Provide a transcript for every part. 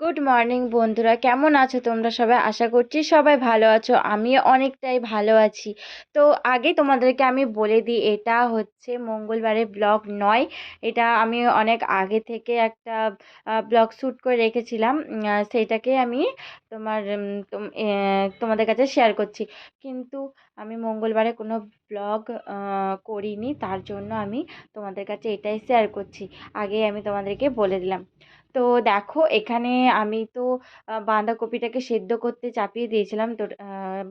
Good morning বন্ধুরা। কেমন আছো তোমরা সবাই? আশা করছি সবাই ভালো আছো। আমি অনেকটাই ভালো আছি। তো আগে তোমাদেরকে আমি বলে দিই, এটা হচ্ছে মঙ্গলবারের ব্লগ নয়। এটা আমি অনেক আগে থেকে একটা ব্লগ শ্যুট করে রেখেছিলাম। সেইটাকে আমি তোমার তোমাদের কাছে শেয়ার করছি। কিন্তু আমি মঙ্গলবারে কোনো ব্লগ করিনি। তার জন্য আমি তোমাদের কাছে এটাই শেয়ার করছি। আগেই আমি তোমাদেরকে বলে দিলাম। তো দেখো এখানে আমি তো বাঁধাকপিটাকে সেদ্ধ করতে চাপিয়ে দিয়েছিলাম। তো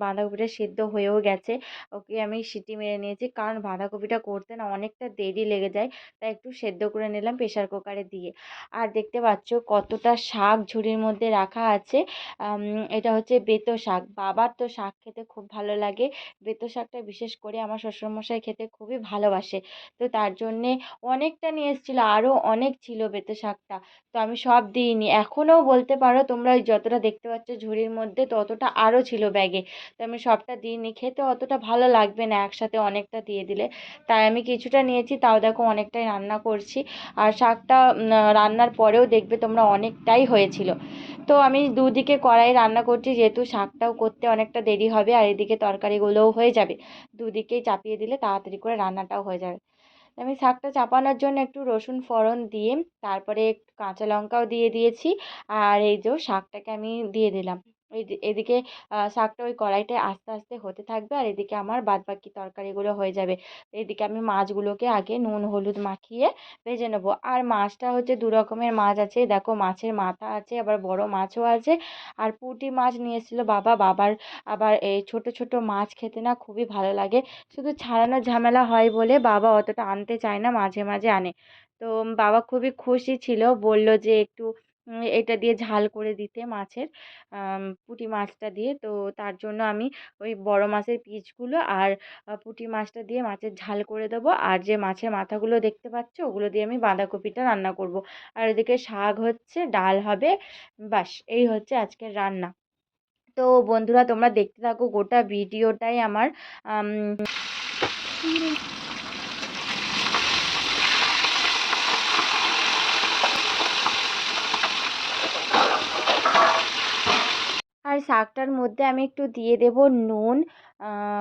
বাঁধাকপিটা সেদ্ধ হয়েও গেছে। ওকে আমি সিটি মেরে নিয়েছি। কারণ বাঁধাকপিটা করতে না অনেকটা দেরি লেগে যায়। তাই একটু সেদ্ধ করে নিলাম প্রেশার কুকারে দিয়ে। আর দেখতে পাচ্ছ কতটা শাক ঝুড়ির মধ্যে রাখা আছে। এটা হচ্ছে বেতো শাক। বাবার তো শাক খেতে খুব ভালো লাগে। বেতো শাকটা বিশেষ করে আমার শ্বশুরমশাই খেতে খুবই ভালোবাসে। তো তার জন্যে অনেকটা নিয়ে এসেছিল। আরও অনেক ছিল বেতো শাকটা। তো আমি সব দিইনি। এখনও বলতে পারো তোমরা যতটা দেখতে পাচ্ছ ঝুড়ির মধ্যে ততটা আরও ছিল ব্যাগে। তো আমি সবটা দিইনি। খেতে অতটা ভালো লাগবে না একসাথে অনেকটা দিয়ে দিলে। তাই আমি কিছুটা নিয়েছি, তাও দেখো অনেকটাই রান্না করছি। আর শাকটা রান্নার পরেও দেখবে তোমরা অনেকটাই হয়েছিল। তো আমি দুদিকে কড়াই রান্না করছি, যেহেতু শাকটাও করতে অনেকটা দেরি হবে আর এদিকে তরকারিগুলোও হয়ে যাবে। দুদিকেই চাপিয়ে দিলে তাড়াতাড়ি করে রান্নাটাও হয়ে যাবে। আমি শাকটা চাপানোর জন্য একটু রসুন ফোড়ন দিয়ে, তারপরে একটু কাঁচা লঙ্কাও দিয়ে দিয়েছি। আর এই যে শাকটাকে আমি দিয়ে দিলাম। এদিকে শাকটা ওই কড়াইটায় আস্তে আস্তে হতে থাকবে আর এদিকে আমার বাদবাকি তরকারিগুলো হয়ে যাবে। এদিকে আমি মাছগুলোকে আগে নুন, হলুদ মাখিয়ে ভেজে নেব। আর মাছটা হচ্ছে দু রকমের মাছ আছে, দেখো মাছের মাথা আছে, আবার বড় মাছও আছে। আর পুঁটি মাছ নিয়ে এসেছিল বাবা, বাবার আবার এই ছোট ছোট মাছ খেতে না খুবই ভালো লাগে। শুধু ছাড়ানোর ঝামেলা হয় বলে বাবা অতটা আনতে চায় না, মাঝে মাঝে আনে। তো বাবা খুবই খুশি ছিল, বলল যে একটু এটা দিয়ে ঝাল করে দিতে মাছের পুঁটি মাছটা দিয়ে। তো তার জন্য আমি ওই বড় মাছের পিসগুলো আর পুঁটি মাছটা দিয়ে মাছের ঝাল করে দেবো। আর যে মাছের মাথাগুলো দেখতে পাচ্ছ, ওগুলো দিয়ে আমি বাঁধাকপিটা রান্না করব। আর এদিকে শাক হচ্ছে, ডাল হবে বাস এই হচ্ছে আজকের রান্না। তো বন্ধুরা, তোমরা দেখতে থাকো গোটা ভিডিওটাই আমার শাকটার মধ্যে আমি একটু দিয়ে দেব নুন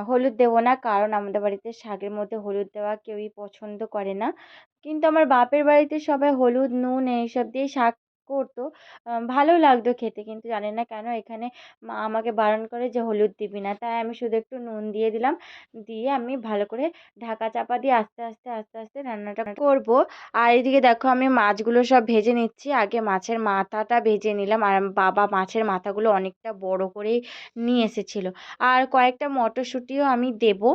হলুদ দেবো না, কারণ আমাদের বাড়িতে শাকের মধ্যে হলুদ দেওয়া কেউই পছন্দ করে না। কিন্তু আমার বাপের বাড়িতে সবাই হলুদ, নুন, এইসব দিয়ে শাক করতো। ভালো লাগতো খেতে কিন্তু জানি না কেন? এখানে মা আমাকে বারণ করে যে, হলুদ দিবি না। তাই আমি শুধু একটু নুন দিয়ে দিলাম। দিয়ে আমি ভালো করে ঢাকা চাপা দিয়ে আস্তে আস্তে আস্তে আস্তে রান্নাটা করব। আর এদিকে দেখো আমি মাছগুলো সব ভেজে নিচ্ছি। আগে মাছের মাথাটা ভেজে নিলাম। আর বাবা মাছের মাথাগুলো অনেকটা বড় করেই নিয়ে এসেছিল। আর কয়েকটা মটরশুঁটিও আমি দেবো।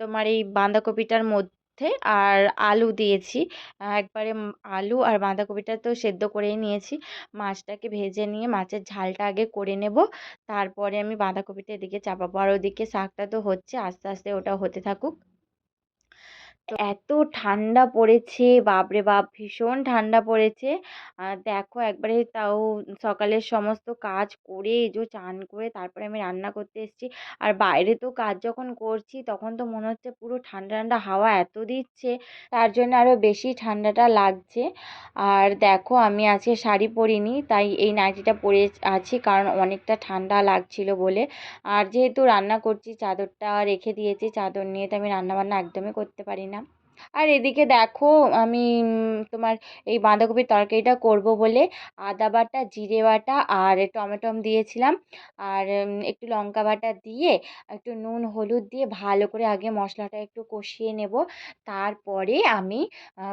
তোমার এই বাঁধাকপিটার মধ্যে আর আলু দিয়েছি। একবারে আলু আর বাঁধাকপিটা তো সেদ্ধ করেই নিয়েছি। মাছটাকে ভেজে নিয়ে মাছের ঝালটা আগে করে নেব। তারপরে আমি বাঁধাকপিটা এদিকে চাপাবো। আর ওদিকে শাকটা তো হচ্ছে, আস্তে আস্তে ওটা হতে থাকুক। তো এত ঠান্ডা পড়েছে, বাপরে বাপ, ভীষণ ঠান্ডা পড়েছে। দেখো একবারে তাও সকালের সমস্ত কাজ করে, এই যে চান করে তারপরে আমি রান্না করতে এসেছি। আর বাইরে তো কাজ যখন করছি তখন তো মনে হচ্ছে পুরো ঠান্ডা ঠান্ডা হাওয়া এত দিচ্ছে, তার জন্য আরও বেশি ঠান্ডাটা লাগছে। আর দেখো আমি আজকে শাড়ি পরিনি, তাই এই নাইটিটা পরে আছি কারণ অনেকটা ঠান্ডা লাগছিল বলে। আর যেহেতু রান্না করছি, চাদরটা রেখে দিয়েছি, চাদর নিয়ে তো আমি রান্নাবান্না একদমই করতে পারি না। আর এদিকে দেখো, আমি তোমার এই বাঁধাকপির তরকারিটা করব বলে আদা বাটা, জিরে বাটা আর টমেটম দিয়েছিলাম। আর একটু লঙ্কা বাটা দিয়ে একটু নুন, হলুদ দিয়ে ভালো করে আগে মশলাটা একটু কষিয়ে নেব। তারপরে আমি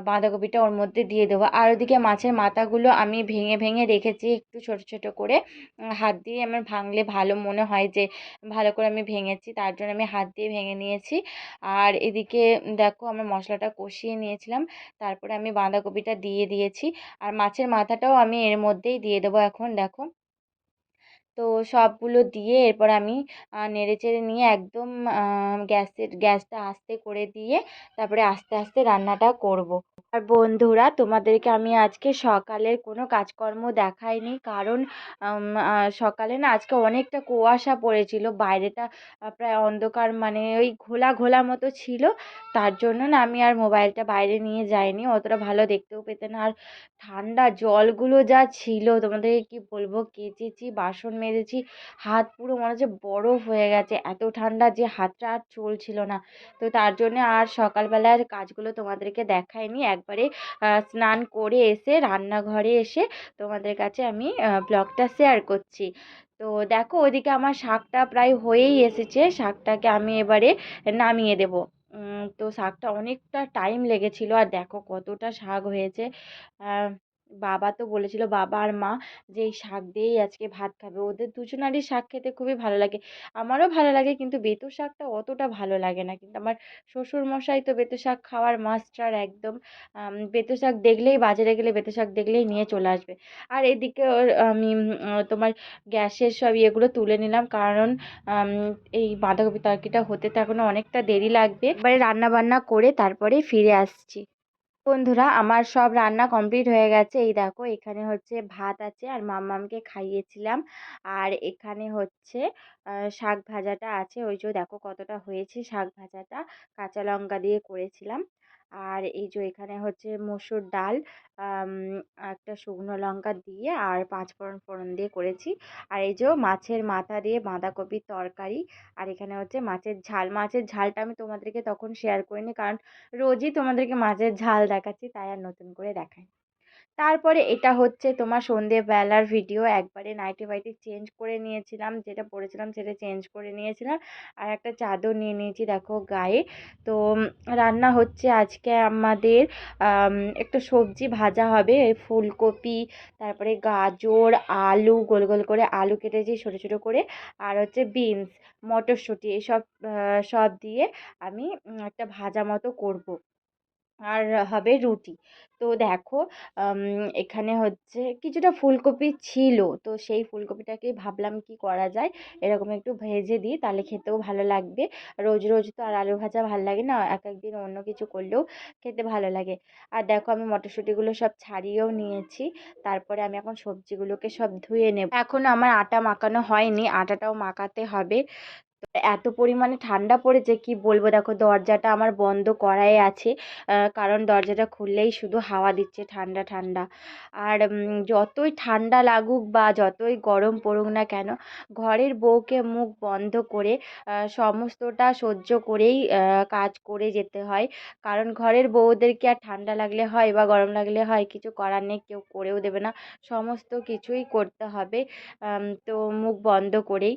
বাঁধাকপিটা ওর মধ্যে দিয়ে দেবো। আর ওদিকে মাছের মাথাগুলো আমি ভেঙে ভেঙে রেখেছি একটু ছোট ছোট করে। হাত দিয়ে আমার ভাঙলে ভালো মনে হয় যে ভালো করে আমি ভেঙেছি, তার জন্য আমি হাত দিয়ে ভেঙে নিয়েছি। আর এদিকে দেখো, আমার মশলাটা কষিয়ে নিয়েছিলাম। তারপরে আমি বাঁধাকপিটা দিয়ে দিয়েছি। আর মাছের মাথাটাও আমি এর মধ্যেই দিয়ে দেবো এখন, দেখো। তো সবগুলো দিয়ে এরপর আমি নেড়ে চেড়ে নিয়ে একদম গ্যাসের, গ্যাসটা আস্তে করে দিয়ে তারপরে আস্তে আস্তে রান্নাটা করব। আর বন্ধুরা, তোমাদেরকে আমি আজকে সকালের কোনো কাজকর্ম দেখাইনি কারণ সকালে না আজকে অনেকটা কুয়াশা পড়েছিল। বাইরেটা প্রায় অন্ধকার মানে ওই ঘোলা ঘোলা মতো ছিল। তার জন্য না আমি আর মোবাইলটা বাইরে নিয়ে যাইনি। অতটা ভালো দেখতেও পেতে না। আর ঠান্ডা জলগুলো যা ছিল, তোমাদেরকে কি বলব? কেচেছি বাসন মেজেছি হাত পুরো মনে হচ্ছে বরফ হয়ে গেছে। এত ঠান্ডা যে হাতটা আর চলছিল না। তো তার জন্যে আর সকালবেলার কাজগুলো তোমাদেরকে দেখাইনি। একবারে স্নান করে এসে রান্নাঘরে এসে তোমাদের কাছে আমি ব্লগটা শেয়ার করছি। তো দেখো ওদিকে আমার শাকটা প্রায় হয়েই এসেছে। শাকটাকে আমি এবারে নামিয়ে দেবো। তো শাকটা অনেকটা টাইম লেগেছিলো। আর দেখো কতটা শাক হয়েছে। বাবা তো বলেছিল, বাবা আর মা যে এই শাক দিয়েই আজকে ভাত খাবে, ওদের দুজনারই শাক খেতে খুবই ভালো লাগে। আমারও ভালো লাগে কিন্তু বেতো শাকটা অতটা ভালো লাগে না। কিন্তু আমার শ্বশুরমশাই তো বেতো শাক খাওয়ার মাস্টার একদম। বেতো শাক দেখলেই, বাজারে গেলে বেতো শাক দেখলেই নিয়ে চলে আসবে। আর এদিকে আমি তোমার গ্যাসের সব ইয়েগুলো তুলে নিলাম। কারণ এই বাঁধাকপি তরকারিটা হতে তো এখনও অনেকটা দেরি লাগবে। এবারে রান্না বান্না করে তারপরে ফিরে আসছি। বন্ধুরা, আমার সব রান্না কমপ্লিট হয়ে গেছে। এই দেখো, এখানে হচ্ছে ভাত আছে আর মাম্মামকে খাইয়েছিলাম। আর এখানে হচ্ছে শাক ভাজাটা আছে। ওই যে দেখো কতটা হয়েছে শাক ভাজাটা। কাঁচা লঙ্কা দিয়ে করেছিলাম। আর এই যে এখানে হচ্ছে মসুর ডাল একটা শুকনো লঙ্কা দিয়ে আর পাঁচ ফোড়ন ফোড়ন দিয়ে করেছি। আর এই যে মাছের মাথা দিয়ে বাঁধাকপির তরকারি, আর এখানে হচ্ছে মাছের ঝাল। মাছের ঝালটা আমি তোমাদেরকে তখন শেয়ার করিনি, কারণ রোজই তোমাদেরকে মাছের ঝাল দেখাচ্ছি, তাই আর নতুন করে দেখাই তারপরে এটা হচ্ছে তোমার সন্ধেবেলার ভিডিও একবারে নাইটি ফাইটি চেঞ্জ করে নিয়েছিলাম, যেটা পরেছিলাম সেটা চেঞ্জ করে নিয়েছিলাম। আর একটা চাদর নিয়ে নিয়েছি, দেখো গায়ে। তো রান্না হচ্ছে আজকে আমাদের একটা সবজি ভাজা হবে ফুলকপি, তারপরে গাজর, আলু, গোল গোল করে আলু কেটেছি ছোটো ছোটো করে। আর হচ্ছে বিনস মটরশুঁটি, এসব সব দিয়ে আমি একটা ভাজা মতো করব। আর হবে রুটি। তো দেখো এখানে হচ্ছে কিছুটা ফুলকপি ছিল, তো সেই ফুলকপিটাকেই ভাবলাম কি করা যায়? এরকম একটু ভেজে দিই, তাহলে খেতেও ভালো লাগবে। রোজ রোজ তো আর আলু ভাজা ভালো লাগে না এক একদিন অন্য কিছু করলেও খেতে ভালো লাগে। আর দেখো, আমি মটরশুঁটিগুলো সব ছাড়িয়েও নিয়েছি, তারপরে আমি এখন সবজিগুলোকে সব ধুয়ে নেব। এখনও আমার আটা মাখানো হয়নি, আটাটাও মাখাতে হবে। এত পরিমাণে ঠান্ডা পড়েছে কি বলব? দেখো দরজাটা আমার বন্ধ করাই আছে। কারণ দরজাটা খুললেই শুধু হাওয়া দিচ্ছে ঠান্ডা ঠান্ডা। আর যতই ঠান্ডা লাগুক বা যতই গরম পড়ুক না কেন, ঘরের বউকে মুখ বন্ধ করে সমস্তটা সহ্য করেই কাজ করে যেতে হয়। কারণ ঘরের বউদেরকে আর ঠান্ডা লাগলে হয় বা গরম লাগলে হয়, কিছু করার নেই, কেউ করেও দেবে না। সমস্ত কিছুই করতে হবে তো মুখ বন্ধ করেই।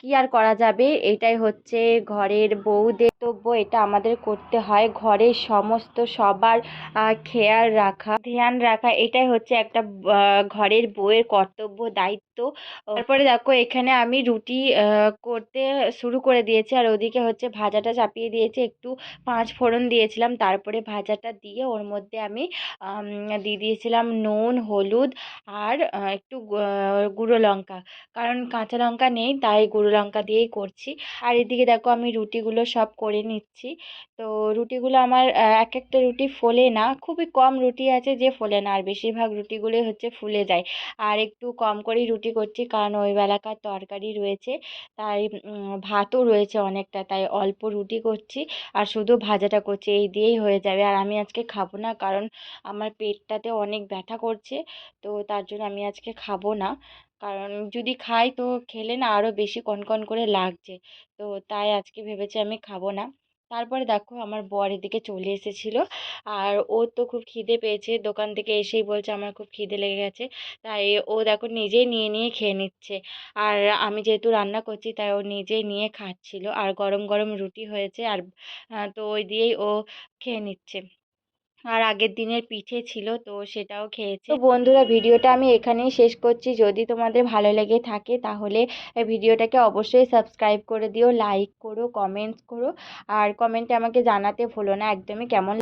কী আর করা যাবে? এটাই হচ্ছে ঘরের বউদের কর্তব্য, এটা আমাদের করতে হয়। ঘরের সমস্ত সবার খেয়াল রাখা, ধ্যান রাখা, এটাই হচ্ছে একটা ঘরের বউয়ের কর্তব্য, দায়িত্ব। তারপরে দেখো, এখানে আমি রুটি করতে শুরু করে দিয়েছি। আর ওদিকে হচ্ছে ভাজাটা চাপিয়ে দিয়েছি। একটু পাঁচ ফোড়ন দিয়েছিলাম। তারপরে ভাজাটা দিয়ে ওর মধ্যে আমি দিয়ে দিয়েছিলাম নুন, হলুদ আর একটু গুঁড়ো লঙ্কা। কারণ কাঁচা লঙ্কা নেই, তাই গুঁড়ো লঙ্কা দিয়েই করছি। আর এদিকে দেখো আমি রুটিগুলো সব করে নিচ্ছি। তো রুটিগুলো আমার এক একটা রুটি ফোলে না, খুবই কম রুটি আছে যে ফোলে না, আর বেশিরভাগ রুটিগুলোই হচ্ছে ফুলে যায়। আর একটু কম করেই রুটি করছি, কারণ ওই বেলাকার তরকারি রয়েছে, তাই ভাতও রয়েছে অনেকটা, তাই অল্প রুটি করছি, আর শুধু ভাজাটা করছি, এই দিয়েই হয়ে যাবে। আর আমি আজকে খাব না, কারণ আমার পেটটাতে অনেক ব্যথা করছে, তো তার জন্য আমি আজকে খাব না। কারণ যদি খাই তো খেলে না আরও বেশি কনকন করে লাগছে। তো তাই আজকে ভেবেছি আমি খাব না। তারপরে দেখো আমার বর এদিকে চলে এসেছিল। আর ও তো খুব খিদে পেয়েছে। দোকান থেকে এসেই বলছে আমার খুব খিদে লেগে গেছে। তাই ও দেখো নিজেই নিয়ে নিয়ে খেয়ে নিচ্ছে। আর আমি যেহেতু রান্না করছি তাই ও নিজেই নিয়ে খাচ্ছিল। আর গরম গরম রুটি হয়েছে। আর তো ওই দিয়েই ও খেয়ে নিচ্ছে। আর আগের দিনের পিঠে ছিল, তো সেটাও খেয়েছে। তো বন্ধুরা, ভিডিওটা আমি এখানেই শেষ করছি। যদি তোমাদের ভালো লেগে থাকে, তাহলে ভিডিওটাকে অবশ্যই সাবস্ক্রাইব করে দিও, লাইক করো, কমেন্টস করো। আর কমেন্টে আমাকে জানাতে ভুলো না, একদমই কেমন